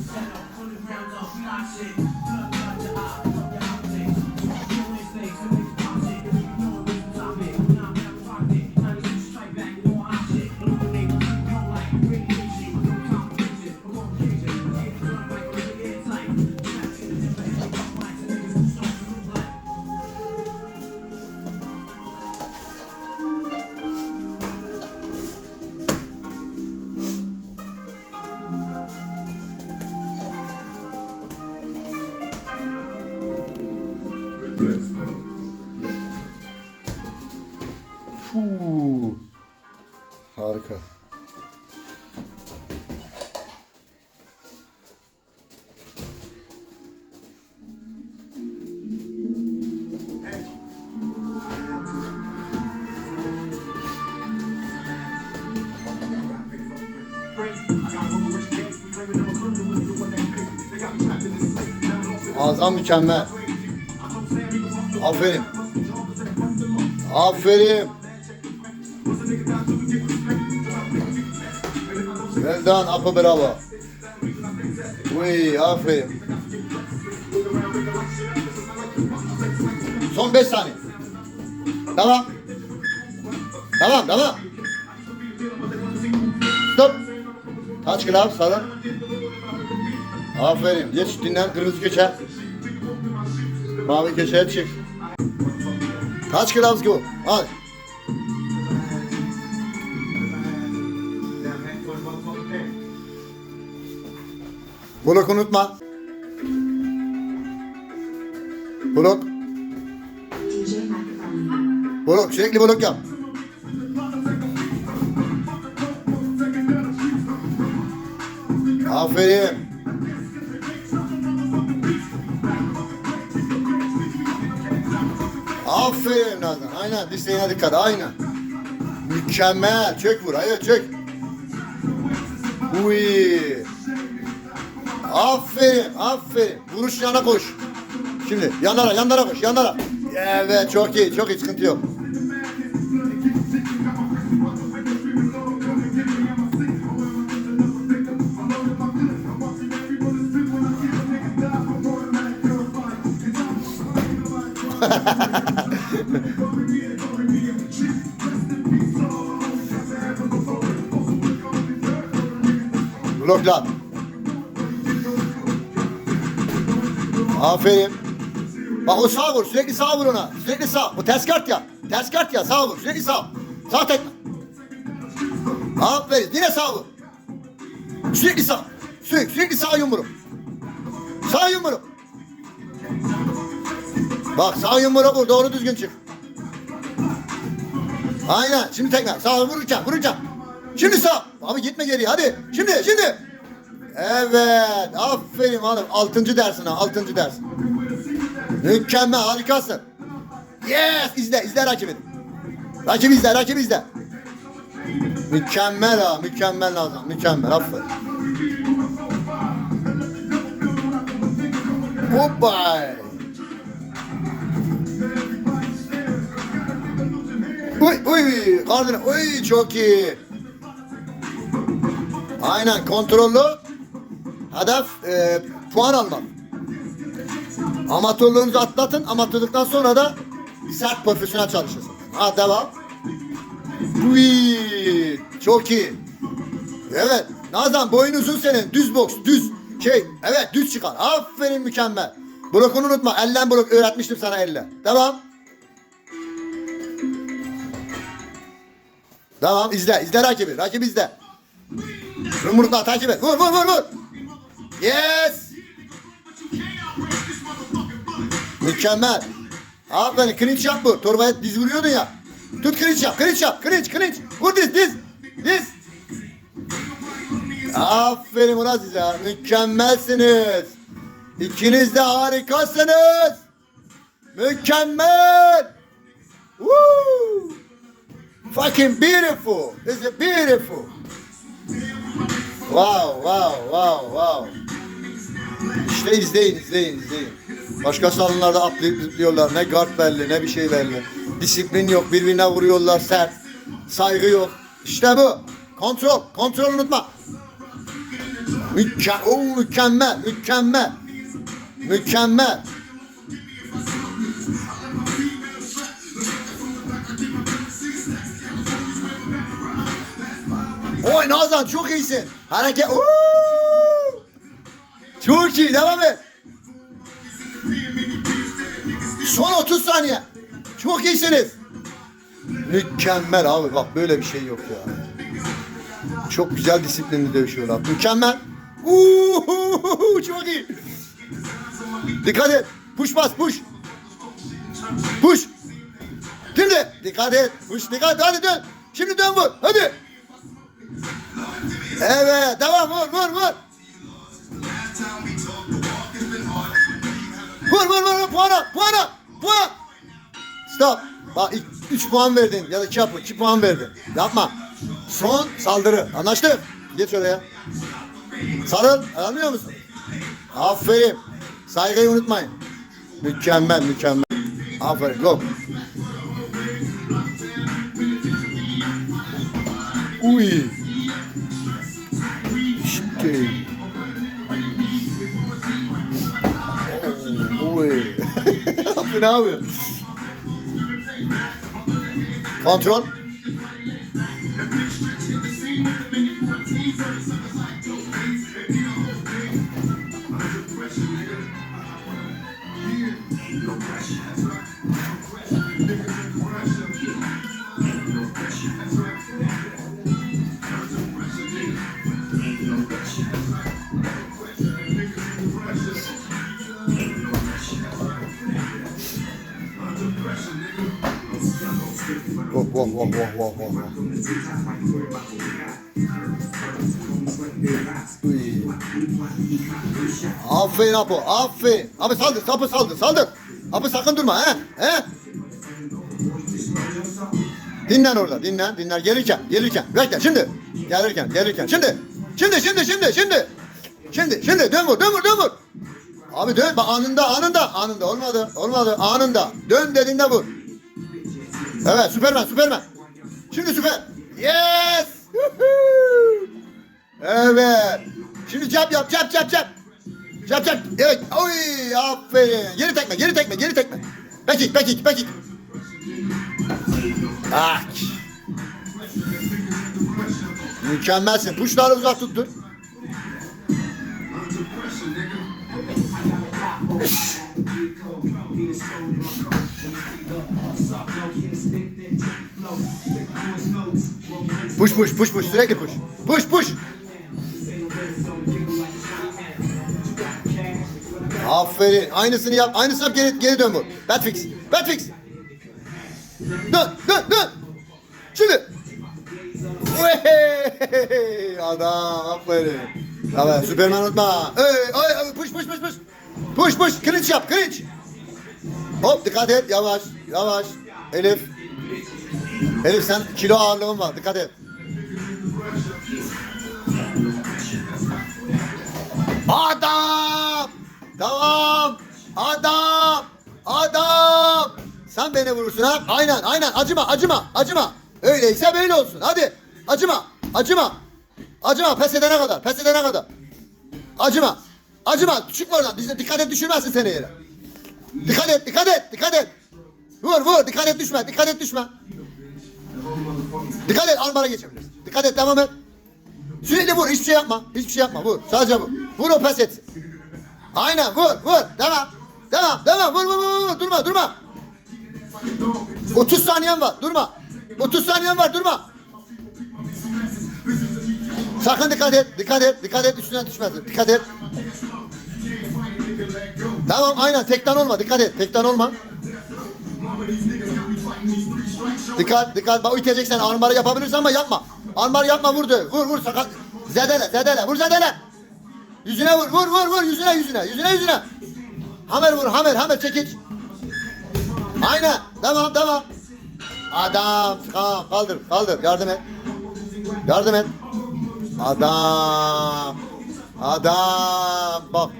set up, pulling rounds off, we like it. Harika. Azam mükemmel. Aferin. Aferin. Well done, Apo bravo. Uy, aferin. Son 5 saniye. Tamam. Tamam, tamam. Stop. Taç kılav, sarın. Aferin. Geç dinlen, kırmızı köşe. Mavi köşeye çık. Touch gloves go. Hadi. Blok unutma. Blok. DJ microphone. Blok. Sürekli blok yap. Aferin. Aferin Nazan. Aynen. Dirseğine dikkat. Aynen. Mükemmel. Çök vur. Hayır çök. Uy. Aferin. Aferin. Vuruş yana koş. Şimdi yanlara yanlara koş. Yanlara. Evet çok iyi. Çok iyi. Sıkıntı yok. Blokla. Aferin. Bak o sağ vur. Sürekli sağ vur ona. Sürekli sağ. Bu ters kart ya. Ters kart ya. Sağ vur. Sürekli sağ. Sağ tekme. Aferin. Yine sağ vur. Sürekli sağ. Sürekli, sürekli sağ yumruk. Sağ yumruk. Bak sağ yumruğa vur. Doğru düzgün çık. Aynen. Şimdi tekme. Sağ vururken. Vururken. Şimdi sağ. Abi gitme geriye. Hadi. Şimdi. Şimdi. Evet. Aferin hanım. Altıncı dersin ha. Altıncı ders. Mükemmel. Harikasın. Yes. izle. izle rakibini. Rakibi izle. Rakibi izle. Mükemmel ha. Mükemmel lazım. Mükemmel. Aferin. Hoppa. Uy uy. Kardına. Uy çok iyi. Aynen kontrollü. Hedef e, puan almak. Amatörlüğünüzü atlatın. Amatörlükten sonra da sert profesyonel çalışırsınız. Ha devam. Uy, çok iyi. Evet. Nazan boyun uzun senin. Düz boks. Düz. Şey. Evet düz çıkar. Aferin mükemmel. Blokunu unutma. Ellen blok öğretmiştim sana elle. Devam. Tamam izle. izle rakibi. Rakibi izle. Yumrukla takip et. Vur vur vur vur. Yes. Mükemmel. Aferin clinch yap bu. Torbaya diz vuruyordun ya. Tut clinch yap. Clinch yap. Clinch clinch. Vur diz diz. Diz. Aferin ulan size. Mükemmelsiniz. İkiniz de harikasınız. Mükemmel. Woo. Fucking beautiful. This is beautiful. Wow, wow, wow, wow. İşte izleyin, izleyin, izleyin. Başka salonlarda atlayıp zıplıyorlar. Ne guard belli, ne bir şey belli. Disiplin yok, birbirine vuruyorlar sert. Saygı yok. İşte bu. Kontrol, kontrol unutma. Oo, mükemmel, mükemmel. Mükemmel. Oy Nazan çok iyisin. Hareket. Oo! Çok iyi. Devam et. Son 30 saniye. Çok iyisiniz. Mükemmel abi bak böyle bir şey yok ya. Çok güzel disiplinli dövüşüyorlar. Mükemmel. Uuu, çok iyi. Dikkat et. Push bas push. Push. Şimdi dikkat et. Push dikkat hadi dön. Şimdi dön vur. Hadi. Evet devam vur vur vur. Vur vur vur vur puana puana puan. Stop. Bak 3 puan verdin ya da 2 yapı 2 puan verdin. Yapma. Son saldırı. Anlaştık. Geç oraya. Sarıl. Anlıyor musun? Aferin. Saygıyı unutmayın. Mükemmel mükemmel. Aferin. Go. Uy. Abi ne yapıyor? Kontrol. Whoa, whoa, whoa, whoa, whoa. Uy. Aferin Apo, aferin. Abi saldır, sapı saldır, saldır. Abi sakın durma, he? He? Dinlen orada, dinlen, dinlen. Gelirken, gelirken. Bekle, şimdi. Gelirken, gelirken. Şimdi, şimdi, şimdi, şimdi, şimdi. Şimdi, şimdi. Dön vur, dön vur, dön vur. Abi dön, anında, anında, anında. Olmadı, olmadı, anında. Dön dediğinde vur. Evet, Süpermen, Süpermen. Şimdi süper. Yes! Evet. Şimdi cap yap, cap, cap, cap. Cap, cap. Evet. Oy, aferin. Geri tekme, geri tekme, geri tekme. Pekik, pekik, pekik. Ah. Mükemmelsin. Puşları uzak tuttur. Push, push, push, push. Sürekli push. Push, push. Aferin. Aynısını yap. Aynısını yap. Geri, geri dön bu. Batfix. Batfix. Dön, dön, dön. Şimdi. Wey! Adam aferin. Evet, Süperman unutma. Ey, ay, push, push, push, push. Push, push. Kılıç yap, kılıç. Hop, dikkat et. Yavaş, yavaş. Elif. Elif sen kilo ağırlığın var. Dikkat et. Adam! Tamam! Adam! Adam! Sen beni vurursun ha? Aynen, aynen. Acıma, acıma, acıma. Öyleyse böyle olsun. Hadi. Acıma, acıma. Acıma pes edene kadar, pes edene kadar. Acıma. Acıma. Çıkma oradan. Dikkat et düşürmezsin seni yere. Dikkat et, dikkat et, dikkat et. Vur, vur. Dikkat et düşme, dikkat et düşme. Dikkat et armara geçebilirsin. Dikkat et devam et. Sürekli vur hiçbir şey yapma. Hiçbir şey yapma vur. Sadece vur. Vur o pes etsin. Aynen vur vur. Devam. Devam devam vur vur vur. vur. Durma durma. 30 saniyen var durma. 30 saniyen var durma. Sakın dikkat et. Dikkat et. Dikkat et üstüne düşmesin. Dikkat et. Tamam aynen tekten olma. Dikkat et. Tekten olma. Dikkat dikkat bak iteceksen armarı yapabilirsin ama yapma. Armar yapma vur de. Vur vur sakat. Zedele zedele vur zedele. Yüzüne vur vur vur vur yüzüne yüzüne yüzüne yüzüne. Hamer vur hamer hamer çekiç. Aynen devam devam. Adam tamam kaldır kaldır yardım et. Yardım et. Adam. Adam. Bak.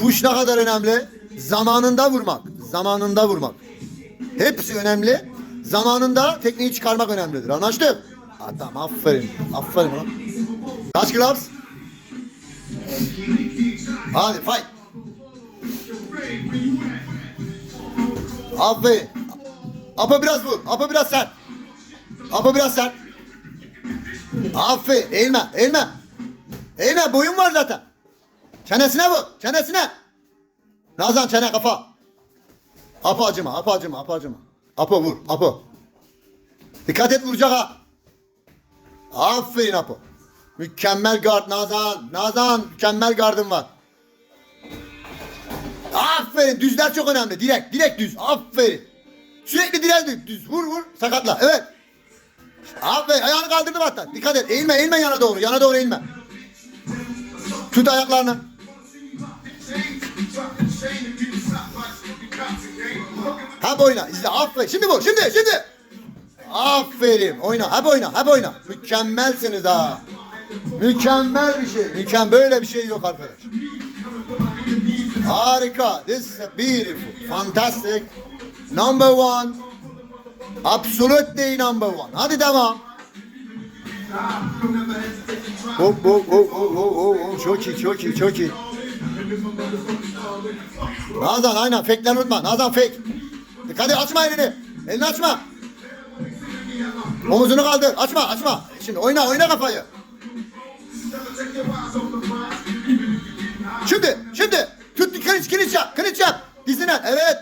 Push ne kadar önemli? Zamanında vurmak. Zamanında vurmak. Hepsi önemli. Zamanında tekniği çıkarmak önemlidir. Anlaştık? Adam aferin. Aferin lan. Kaç gloves? Hadi fight. Aferin. Apa biraz vur. Apa biraz sert. Apa biraz sert. Aferin. Eğilme. Eğilme. Eğilme. Boyun var zaten. Çenesine vur. Çenesine. Nazan çene kafa. Apa acıma. Apa acıma. Apa acıma. Apa vur. Apa. Dikkat et vuracak ha. Aferin Apo. Mükemmel gard Nazan. Nazan mükemmel gardın var. Aferin. Düzler çok önemli. Direkt. Direkt düz. Aferin. Sürekli direkt düz. Vur vur. Sakatla. Evet. Aferin. Ayağını kaldırdım hatta. Dikkat et. Eğilme. Eğilme yana doğru. Yana doğru eğilme. Tut ayaklarını. Hep oyna. İzle. Aferin. Şimdi bu. Şimdi. Şimdi. Aferin. Oyna. Hep oyna. Hep oyna. Mükemmelsiniz ha. Mükemmel bir şey. Mükemmel. Böyle bir şey yok arkadaş. Harika. This is beautiful. Fantastic. Number one. Absolutely number one. Hadi devam. Hop hop hop hop hop hop. Çok iyi çok iyi çok iyi. Nazan aynen fake'lerini unutma. Nazan fake. Dikkat et açma elini. Elini açma. Omuzunu kaldır. Açma açma. Şimdi oyna oyna kafayı. Şimdi şimdi. Tut kılıç kılıç yap. Kılıç yap. Dizine. Evet.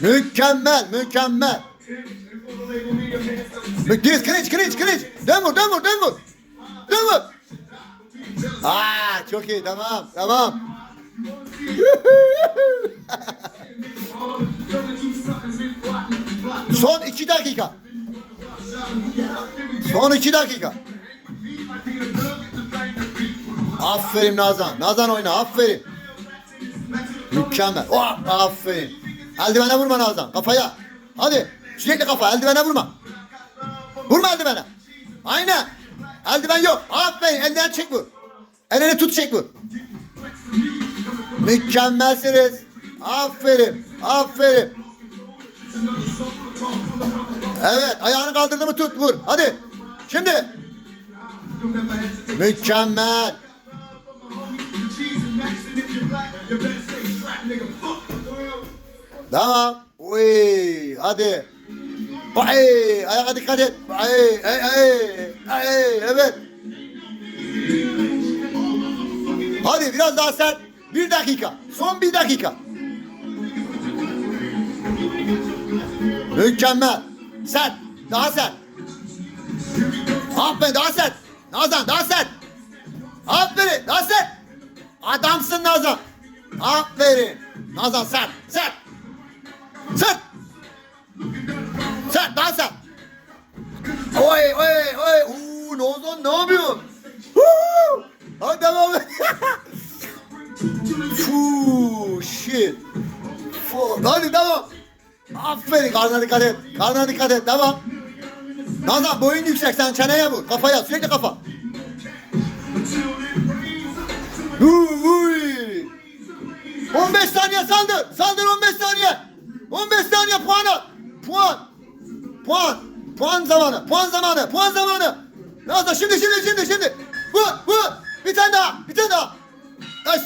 Mükemmel mükemmel. Kılıç kılıç kılıç kılıç. Dön vur dön vur dön vur. Dön vur. Aa çok iyi tamam tamam. Son iki dakika. Son iki dakika. Aferin Nazan. Nazan oyna aferin. Mükemmel. Oh, aferin. Eldivene vurma Nazan. Kafaya. Hadi. Sürekli kafa. Eldivene vurma. Vurma eldivene. Aynen. Eldiven yok. Aferin. Elden çek vur. Elini tut çek vur. Mükemmelsiniz. Aferin. Aferin. Evet. Ayağını kaldırdı mı tut vur. Hadi. Şimdi. Mükemmel. Tamam. Uy, hadi. Ay, ayağa dikkat et. Ay, ay, ay, ay, evet. Hadi biraz daha sert. Bir dakika. Son bir dakika. Mükemmel. Sert. Daha sert. Aferin daha sert. Nazan daha sert. Aferin daha sert. Adamsın Nazan. Aferin. Nazan sert. Sert. Sert. Sert daha sert. Oy oy oy. Uuu Nazan ne yapıyorsun? Huu! Hadi devam et. Fuuu shit. Fu- Hadi devam. Aferin karnına dikkat et. Karnına dikkat et. Devam. Nazan boyun yüksek sen çeneye vur. Kafaya sürekli kafa. Uy. 15 saniye saldır. Saldır 15 saniye. 15 saniye puan al. Puan. Puan. Puan zamanı. Puan zamanı. Puan zamanı. Nazan şimdi şimdi şimdi şimdi. Vur vur. Bir tane daha. Bir tane daha.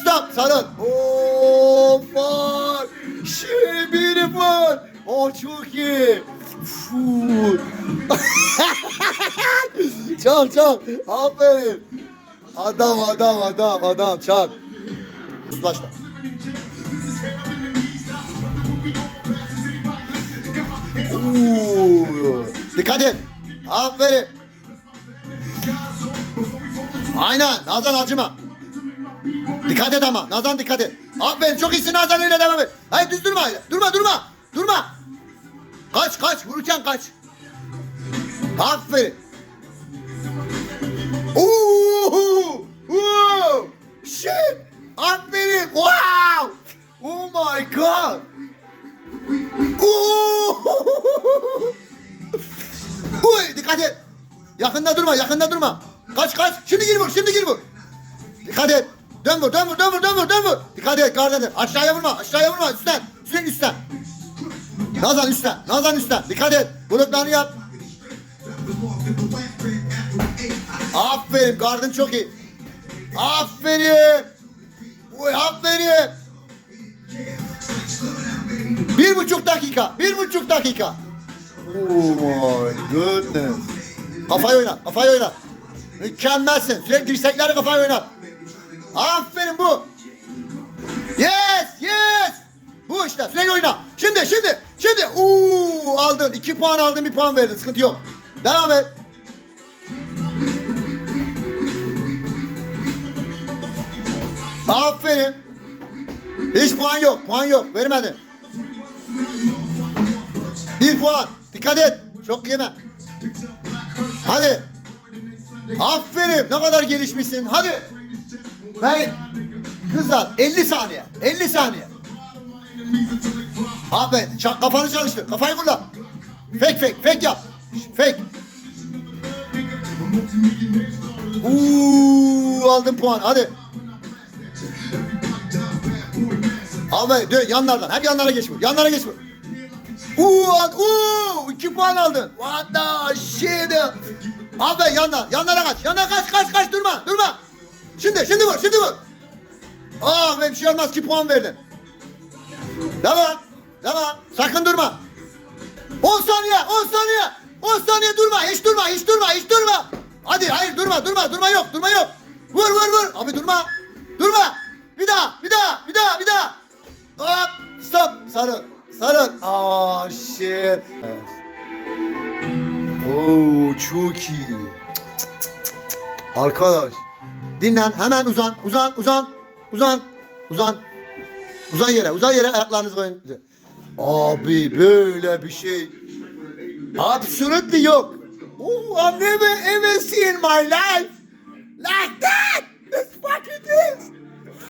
Stop. Sarıl. Oh fuck. She beautiful. Oh çok iyi. Çok çok. Aferin. Adam adam adam adam çak. Oo. Dikkat et. Aferin. Aynen. Nazan acıma. Dikkat et ama. Nazan dikkat et. Aferin. Çok iyisin Nazan öyle devam et. Hayır düz durma. Durma durma. Durma. Kaç kaç. Vururken kaç. Aferin. Oo! Oo! Shit! Aferin! Wow! Oh my god! Oo! Uy, dikkat et. Yakında durma, yakında durma. Kaç kaç. Şimdi gir vur, şimdi gir vur. Dikkat et. Dön vur, dön vur, dön vur, dön vur, dön vur. Dikkat et, gardan et. Aşağıya vurma, aşağıya vurma. Üstten. Nazan üstten, Nazan üstten. Dikkat et. Bulutlarını yap. Aferin, gardın çok iyi. Aferin. Uy, aferin. Bir buçuk dakika. Bir buçuk dakika. Oh my goodness. Kafayı oynat. Kafayı oynat. Mükemmelsin. Sürekli dirsekleri kafayı oynat. Aferin bu. Yes. Bu işte sürekli oyna. Şimdi, şimdi, şimdi. Uuu aldın. iki puan aldın, bir puan verdin. Sıkıntı yok. Devam et. Aferin. Hiç puan yok, puan yok. Vermedin. Bir puan. Dikkat et. Çok yeme. Hadi. Aferin. Ne kadar gelişmişsin. Hadi. Ben kızlar 50 saniye. 50 saniye. Aferin. Çak, kafanı çalıştır. Kafayı kullan. Fake fake. Fake yap. Fake. Uuu aldın puan. Hadi. Abi dön yanlardan. Hep yanlara geç bu. Yanlara geç bu. Uuu al- uuu iki puan aldın. What the shit. Abi yanlar. Yanlara kaç. Yanlara kaç kaç kaç durma durma. Şimdi şimdi vur şimdi vur. Ah be bir şey olmaz ki puan verdin. Devam. Devam. Sakın durma. 10 saniye 10 saniye. 10 saniye durma. Hiç durma hiç durma hiç durma. Hadi hayır durma durma durma yok durma yok. Vur vur vur. Abi durma. Durma. Bir daha bir daha bir daha bir daha. Hop stop. Sarıl. Sarıl. Aa shit. Evet. Oo çok iyi. Arkadaş. Dinlen hemen uzan uzan uzan uzan uzan. Uzan yere uzan yere ayaklarınızı koyun. Abi böyle bir şey. Absolutely yok. Oh, I've never ever seen my life like that. That's fucking this.